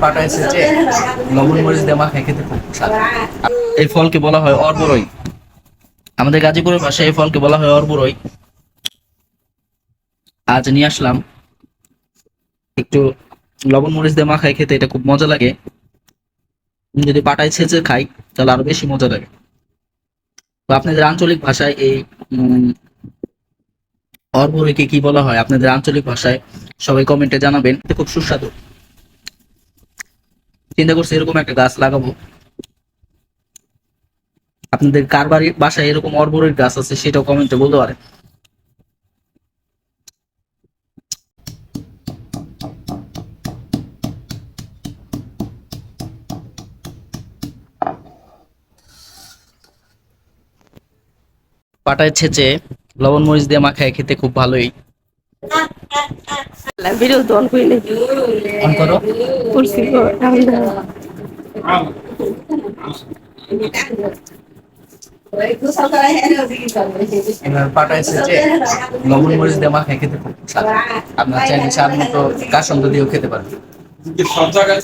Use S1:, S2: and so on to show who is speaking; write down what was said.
S1: পাটা লবণ মরিচ দিয়ে খেতে খুব স্বাদ। এই ফলকে বলা হয় অর্বরই। আমাদের গাজীপুরের ভাষায় এই ফলকে বলা হয় অর্বরই। আজ নিয়ে আসলাম। একটু লবণ মরিচ দিয়ে মাখায় খেতে এটা খুব মজা লাগে। যদি পাটায় ছেঁচে খাই, তাহলে আরও বেশি মজা লাগে। তো আপনাদের আঞ্চলিক ভাষায় এই অর্বরীকে কি বলা হয়? আপনাদের আঞ্চলিক ভাষায় সবাই কমেন্টে জানাবেন। খুব সুস্বাদু। চিন্তা করছি এরকম একটা গাছ লাগাবো। আপনাদের কার বাড়ির বাসায় এরকম অর্বরের গাছ আছে সেটাও কমেন্টে বলতে পারেন। পাটায় ছেঁচে লবণ মরিচ দিয়ে মাখায় খেতে খুব ভালোই।
S2: ভিডিও তো অন করি নাই।
S1: অন করো।
S2: করছি
S1: লবণ মরিচ দিয়ে মাখায় খেতে খুব আপনার চাইলে স্বাদ মতো কাসন্দ দিয়েও খেতে পারেন।
S3: সব জায়গায়।